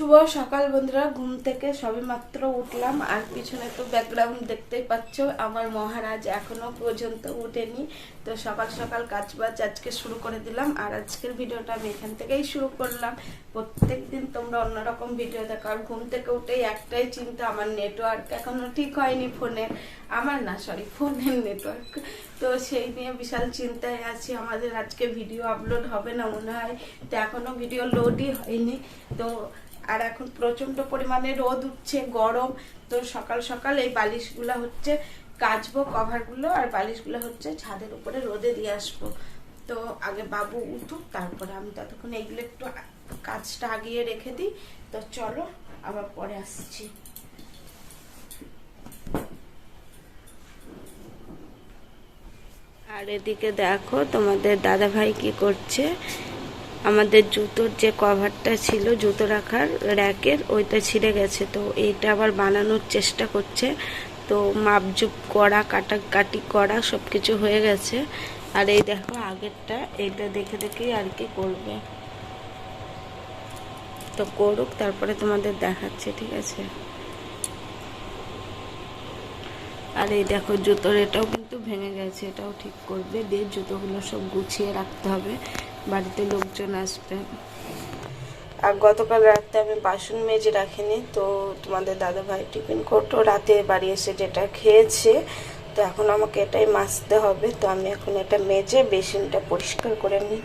শুভ সকাল বন্ধুরা, ঘুম থেকে সবে মাত্র উঠলাম। আর পিছনে তো ব্যাকগ্রাউন্ড দেখতেই পাচ্ছ, আমার মহারাজ এখনও পর্যন্ত উঠেনি। তো সকাল সকাল কাজ বাজ আজকে শুরু করে দিলাম। আর আজকের ভিডিওটা আমি এখান থেকেই শুরু করলাম। প্রত্যেক দিন তোমরা অন্যরকম ভিডিও দেখো। আর ঘুম থেকে উঠেই একটাই চিন্তা, আমার নেটওয়ার্ক এখনও ঠিক হয়নি ফোনের আমার না সরি ফোনের নেটওয়ার্ক তো সেই নিয়ে বিশাল চিন্তায় আছি। আমাদের আজকে ভিডিও আপলোড হবে না মনে হয়। তো এখনও ভিডিও লোডই হয়নি। তো আর এখন প্রচণ্ড পরিমাণে রোদ উঠছে, গরম। তো সকাল সকাল এই বালিশগুলো হচ্ছে কাচবো, কভারগুলো, আর বালিশগুলো হচ্ছে ছাদের উপরে রোদে দিয়ে আসব। তো আগে বাবু উঠুক, তারপরে আমি ততক্ষণ এগুলো একটু কাজটা আগিয়ে রেখে দিই। তো চলো, আবার পরে আসছি। আর এদিকে দেখো তোমাদের দাদা ভাই কি করছে। আমাদের জুতোর যে কভারটা ছিল, জুতো রাখার র্যাকের ওইটা ছিঁড়ে গেছে। তো এইটা আবার বানানোর চেষ্টা করছে। তো মাপজুপ করা, কাটাকাটি করা সব কিছু হয়ে গেছে। আর এই দেখো আগেরটা, এইটা দেখে দেখেই আর কি করবে। তো করুক, তারপরে তোমাদের দেখাচ্ছে, ঠিক আছে? আর এই দেখো জুতোর, এটাও কিন্তু ভেঙে গেছে। এটাও ঠিক করবে। দিয়ে জুতোগুলো সব গুছিয়ে রাখতে হবে। বাড়িতে লোকজন আসবে। আর গতকাল রাতে আমি বাসন মেজে রাখিনি, তো তোমাদের দাদা ভাই টিফিন করতো। রাতে বাড়ি এসে যেটা খেয়েছে, তো এখন আমাকে এটাই মাজতে হবে। তো আমি এখন এটা মেজে বেসিনটা পরিষ্কার করে নিই।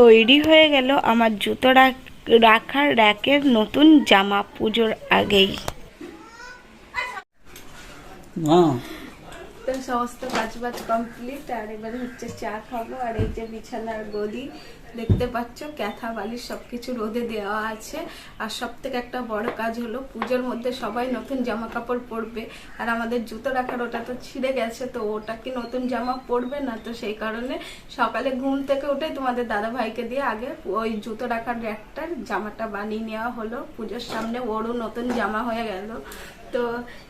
তৈরি হয়ে গেল আমার জুতো রাখ- রাখার র্যাকের নতুন জামা পুজোর আগেই। সমস্ত কাজ বাজ কমপ্লিট আর এবারে হচ্ছে চা খাব, আর এই যে বিছানার গদি, দেখতে পাচ্ছ, ক্যাথা বালিশ সবকিছু রোদে দেওয়া আছে। আর সব থেকে একটা বড় কাজ হলো, পুজোর মধ্যে সবাই নতুন জামা কাপড় পরবে। আর আমাদের জুতো রাখার ওটা তো ছিঁড়ে গেছে, তো ওটা কি নতুন জামা পরবে না? তো সেই কারণে সকালে ঘুম থেকে উঠে তোমাদের দাদা ভাইকে দিয়ে আগে ওই জুতো রাখার র্যাকটার জামাটা বানিয়ে নেওয়া হলো। পুজোর সামনে ওরও নতুন জামা হয়ে গেল। তো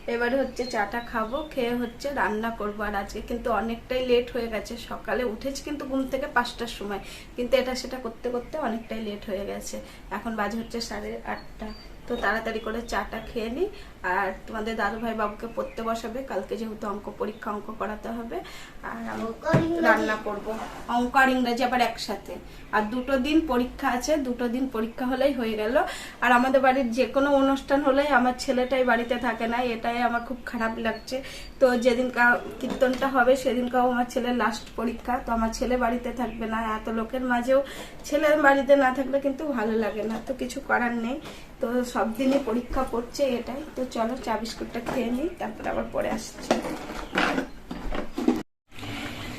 এবারে হচ্ছে চাটা খাব, খেয়ে হচ্ছে রান্না করব। আর আজকে কিন্তু অনেকটাই লেট হয়ে গেছে। সকালে উঠেছি কিন্তু ঘুম থেকে পাঁচটার সময়। কিন্তু এটা সেটা করতে করতে অনেকটাই লেট হয়ে গেছে। এখন বাজে হচ্ছে সাড়ে আটটা। তো তাড়াতাড়ি করে চাটা খেয়ে নিই আর তোমাদের দাদু ভাই বাবুকে পড়তে বসাবে। কালকে যেহেতু অঙ্ক পরীক্ষা অঙ্ক করাতে হবে। আর আমি রান্না করব। অঙ্ক আর ইংরেজি আবার একসাথে। আর দুটো দিন পরীক্ষা আছে। দুটো দিন পরীক্ষা হলেই হয়ে গেল। আর আমাদের বাড়ির যে কোনো অনুষ্ঠান হলেই আমার ছেলেটাই বাড়িতে থাকে না। এটাই আমার খুব খারাপ লাগছে। তো যেদিন কীর্তনটা হবে সেদিনকাও আমার ছেলের লাস্ট পরীক্ষা। তো আমার ছেলে বাড়িতে থাকবে না। এত লোকের মাঝেও ছেলে বাড়িতে না থাকলে কিন্তু ভালো লাগে না। তো কিছু করার নেই। তো সব দিনই পরীক্ষা পড়ছে এটাই। তো চলো চা বিস্কুটটা খেয়ে নিই, তারপরে আবার পরে আসছি।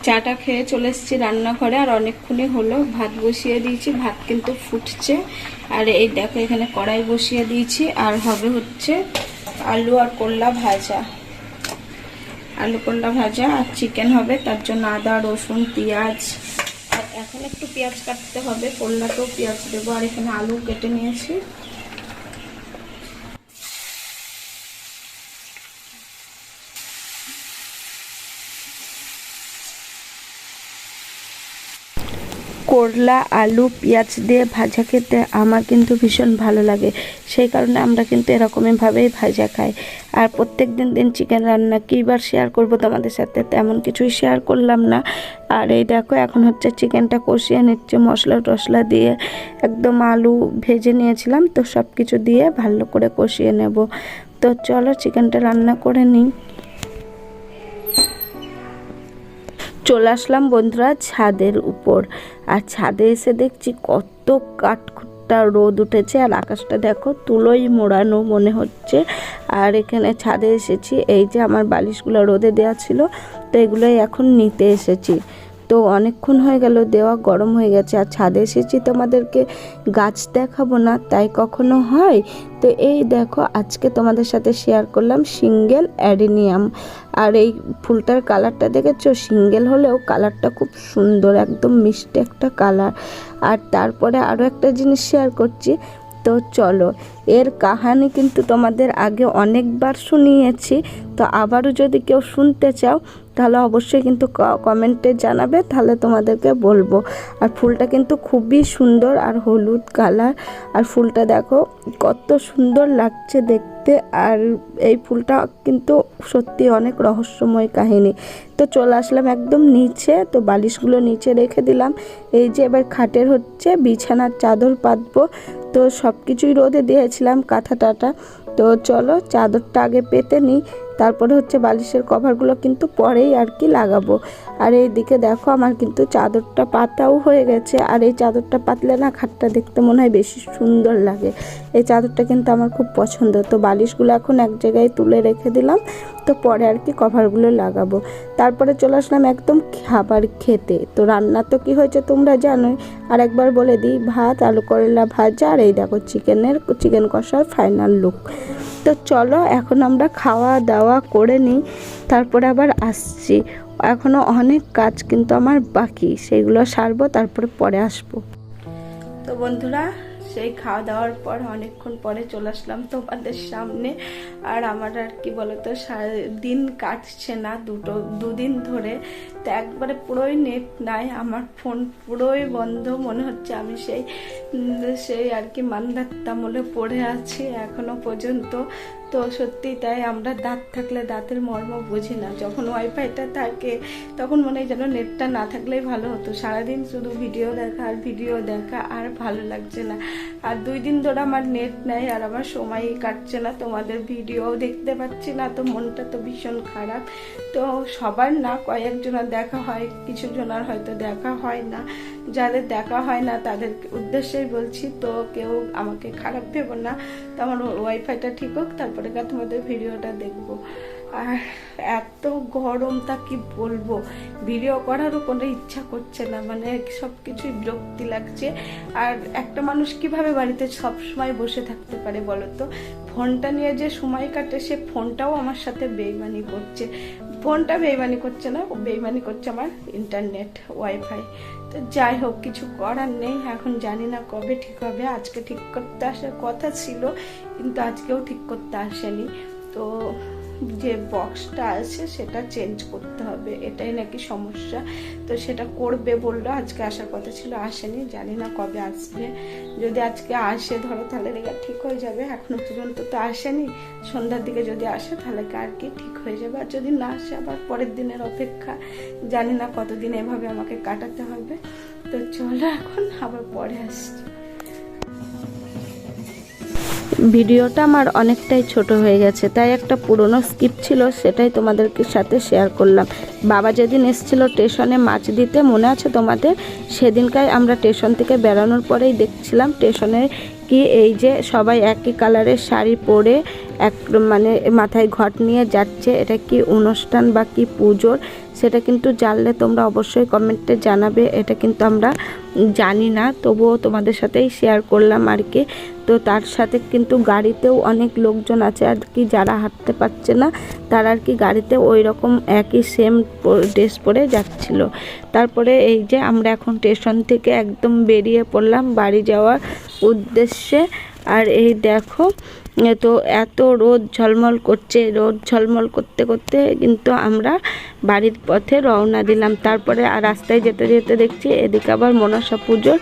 চাটা খেয়ে চলে এসেছি রান্নাঘরে, আর অনেকক্ষণই হলো। ভাত বসিয়ে দিয়েছি, ভাত কিন্তু ফুটছে। আর এই দেখো, এখানে কড়াই বসিয়ে দিয়েছি, আর হবে হচ্ছে আলু আর করলা ভাজা। আলু করলা ভাজা আর চিকেন হবে, তার জন্য আদা, রসুন, পেঁয়াজ। আর এখন একটু পেঁয়াজ কাটতে হবে, করলাতেও পেঁয়াজ দেবো, আর এখানে আলু কেটে নিয়েছি। করলা, আলু, পেঁয়াজ দিয়ে ভাজা খেতে আমার কিন্তু ভীষণ ভালো লাগে। সেই কারণে আমরা কিন্তু এরকমইভাবেই ভাজা খাই। আর প্রত্যেক দিন দিন চিকেন রান্না কীবার শেয়ার করব তোমাদের সাথে তেমন কিছুই শেয়ার করলাম না। আর এই দেখো, এখন হচ্ছে চিকেনটা কষিয়ে নিচ্ছে মশলা টশলা দিয়ে। একদম আলু ভেজে নিয়েছিলাম, তো সব কিছু দিয়ে ভালো করে কষিয়ে নেব। তো চলো চিকেনটা রান্না করে নিই। চলে আসলাম বন্ধুরা ছাদের উপর। আর ছাদে এসে দেখছি কত কাঠখুট্টা রোদ উঠেছে, আর আকাশটা দেখো তুলোই মোড়ানো মনে হচ্ছে। আর এখানে ছাদে এসেছি, এই যে আমার বালিশগুলো রোদে দেওয়া ছিল, তো এগুলোই এখন নিতে এসেছি। তো অনেকক্ষণ হয়ে গেল, দেওয়া গরম হয়ে গেছে। আর ছাদে এসেছি তোমাদেরকে গাছ দেখাবো না, তাই কখনো হয়? তো এই দেখো, আজকে তোমাদের সাথে শেয়ার করলাম সিঙ্গেল অ্যাডেনিয়াম। আর এই ফুলটার কালারটা দেখেছ? সিঙ্গেল হলেও কালারটা খুব সুন্দর, একদম মিষ্টি একটা কালার। আর তারপরে আরও একটা জিনিস শেয়ার করছি, তো চলো। এর কাহানি কিন্তু তোমাদের আগে অনেকবার শুনিয়েছি, তো আবারও যদি কেউ শুনতে চাও তাহলে অবশ্যই কিন্তু কমেন্টে জানাবে, তাহলে তোমাদেরকে বলব। আর ফুলটা কিন্তু খুবই সুন্দর আর হলুদ কালার আর ফুলটা দেখো, কত সুন্দর লাগছে দেখতে। আর এই ফুলটা কিন্তু সত্যি অনেক রহস্যময় কাহিনী। তো চলে আসলাম একদম নিচে, তো বালিশগুলো নিচে রেখে দিলাম। এই যে এবার খাটের হচ্ছে বিছানার চাদর পাতবো। তো সব কিছুই রোদে দিয়েছিলাম কাঁথা টাটা। তো চলো চাদরটা আগে পেতে নিই, তারপরে হচ্ছে বালিশের কভারগুলো কিন্তু পরেই আর কি লাগাবো। আর এই দিকে দেখো আমার কিন্তু চাদরটা পাতাও হয়ে গেছে। আর এই চাদরটা পাতলে না খাটটা দেখতে মনে হয় বেশি সুন্দর লাগে। এই চাদরটা কিন্তু আমার খুব পছন্দ। তো বালিশগুলো এখন এক জায়গায় তুলে রেখে দিলাম। তো পরে আর কি কভারগুলো লাগাবো। তারপরে চলে আসলাম একদম খাবার খেতে। তো রান্না তো কি হয়েছে তোমরা জানোই। আর একবার বলে দিই, ভাত, আলু করলা ভাজা আর এই দেখো চিকেনের, চিকেন কষার ফাইনাল লুক তো চলো এখন আমরা খাওয়া দাওয়া করে নিই। তারপরে আবার আসছি। এখনও অনেক কাজ কিন্তু আমার বাকি। সেইগুলো সারবো, তারপরে পরে আসব। তো বন্ধুরা, সেই খাওয়া দাওয়ার পর অনেকক্ষণ পরে চলে আসলাম তোমাদের সামনে। আর আমার আর কি বলতো দিন কাটছে না দুটো, দুদিন ধরে। তো একবারে পুরোই নেট নাই, আমার ফোন পুরোই বন্ধ। মনে হচ্ছে আমি সেই সেই আর কি মান্দাত্তামলে পড়ে আছি এখনও পর্যন্ত। তো সত্যি তাই আমরা দাঁত থাকলে দাঁতের মর্ম বুঝি না। যখন ওয়াইফাইটা থাকে, তখন মনে হয় যেন নেটটা না থাকলেই ভালো হতো। সারাদিন শুধু ভিডিও দেখা আর ভিডিও দেখা আর ভালো লাগছে না। আর দুই দিন ধরে আমার নেট নেই আর আমার সময়ই কাটছে না। তোমাদের ভিডিও দেখতে পাচ্ছি না, তো মনটা তো ভীষণ খারাপ। তো সবার না কয়েকজনের দেখা হয় কিছু জনের হয়তো দেখা হয় না। যাদের দেখা হয় না, তাদের উদ্দেশ্যেই বলছি, তো কেউ আমাকে খারাপ ভেবো না। তো আমার ওয়াইফাইটা ঠিক হোক, তারপরে গা তোমাদের ভিডিওটা দেখব। আর এত গরম, তা কি বলব? ভিডিও করারও কোনো ইচ্ছা করছে না মানে সব কিছুই বিরক্তি লাগছে। আর একটা মানুষ কীভাবে বাড়িতে সব সময় বসে থাকতে পারে বলো তো ফোনটা নিয়ে যে সময় কাটে, সে ফোনটাও আমার সাথে বেইমানি করছে। ফোনটা বেইমানি করছে না, বেইমানি করছে আমার ইন্টারনেট, ওয়াইফাই। তো যাই হোক, কিছু করার নেই। এখন জানি না কবে ঠিক হবে। আজকে ঠিক করতে আসার কথা ছিল, কিন্তু আজকেও ঠিক করতে আসেনি। তো যে বক্সটা আছে সেটা চেঞ্জ করতে হবে, এটাই নাকি সমস্যা। তো সেটা করবে বলল, আজকে আসার কথা ছিল, আসেনি, জানি না কবে আসবে। যদি আজকে আসে, ধরো তাহলে রেগা ঠিক হয়ে যাবে, এখনও পর্যন্ত তো আসেনি। সন্ধ্যার দিকে যদি আসে, তাহলে আর কি ঠিক হয়ে যাবে? আর যদি না আসে, আবার পরের দিনের অপেক্ষা। জানি না কতদিন এভাবে আমাকে কাটাতে হবে। তো চলো এখন আবার পরে আসছি। ভিডিওটা আমার অনেকটাই ছোট হয়ে গেছে, তাই একটা পুরনো স্কিপ ছিল সেটাই তোমাদেরকে সাথে শেয়ার করলাম। বাবা যেদিন এসেছিল স্টেশনে মাছ দিতে, মনে আছে তোমাদের? সেদিনকার আমরা স্টেশন থেকে বেরানোর পরেই দেখছিলাম স্টেশনে কি এই যে সবাই একই কালারের শাড়ি পরে এক মানে মাথায় ঘট নিয়ে যাচ্ছে, এটা কি অনুষ্ঠান বা কি পুজোর? সেটা কিন্তু জানলে তোমরা অবশ্যই কমেন্টে জানাবে, এটা কিন্তু আমরা জানি না, তবুও তোমাদের সাথেই শেয়ার করলাম আর কি। তো তার সাথে কিন্তু গাড়িতেও অনেক লোকজন আছে আর কি, যারা হাঁটতে পারছে না, তারা আর কি গাড়িতে ওই রকম একই সেম ড্রেস পরে যাচ্ছিল। তারপরে এই যে আমরা এখন স্টেশন থেকে একদম বেরিয়ে পড়লাম বাড়ি যাওয়ার উদ্দেশ্যে। আর এই দেখো, তো এত রোদ ঝলমল করছে, রোদ ঝলমল করতে করতে কিন্তু আমরা বাড়ির পথে রওনা দিলাম। তারপরে আর রাস্তায় যেতে যেতে দেখছি এদিকে আবার মনসা পুজোর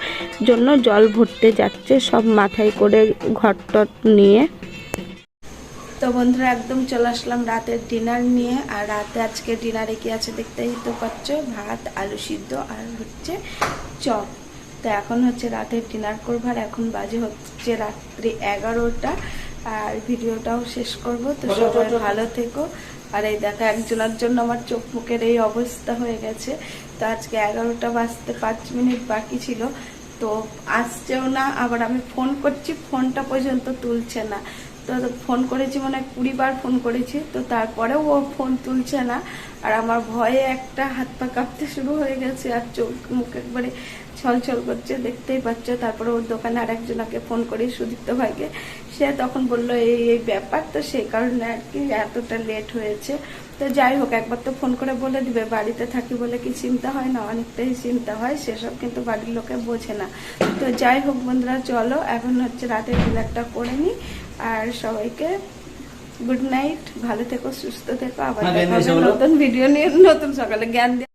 জন্য জল ভরতে যাচ্ছে সব মাথায় করে ঘট টট নিয়ে। তো বন্ধুরা, একদম চলে আসলাম রাতের ডিনার নিয়ে। আর রাতে আজকে ডিনারে কি আছে দেখতেই তো পাচ্ছ? ভাত, আলু সিদ্ধ আর হচ্ছে চপ। তো এখন হচ্ছে রাতের ডিনার করবার আর এখন বাজে হচ্ছে রাত্রি এগারোটা। আর ভিডিওটাও শেষ করব। তো সবাই ভালো থেকো। আর এই দেখা একজনের জন্য আমার চোখ মুখের এই অবস্থা হয়ে গেছে। তো আজকে এগারোটা বাজতে পাঁচ মিনিট বাকি ছিল। তো আসছেও না আবার আমি ফোন করছি ফোনটা পর্যন্ত তুলছে না। তো ফোন করেছি মানে কুড়ি বার ফোন করেছি, তো তারপরেও ও ফোন তুলছে না। আর আমার ভয়ে একটা হাত পা কাঁপতে শুরু হয়ে গেছে আর চোখ মুখ একবারে ছলছল করছে, দেখতেই পাচ্ছ। তারপরে ওর দোকানে আর আরেকজনকে ফোন করি সুদীপ্ত ভাইকে। সে তখন বলল, এই এই ব্যাপার তো সেই কারণে আর কি এতটা লেট হয়েছে। তো যাই হোক, একবার তো ফোন করে বলে দিবে, বাড়িতে থাকি বলে কি চিন্তা হয় না? অনেকটাই চিন্তা হয়, সেসব কিন্তু বাড়ির লোকে বোঝে না। তো যাই হোক বন্ধুরা, চলো, এখন হচ্ছে রাতের ডিনারটা করে নিই। আর সবাইকে গুড নাইট ভালো থেকো সুস্থ থেকো আবার হ্যাঁ। নতুন ভিডিও নিয়ে নতুন সকালে জ্ঞান দিয়ে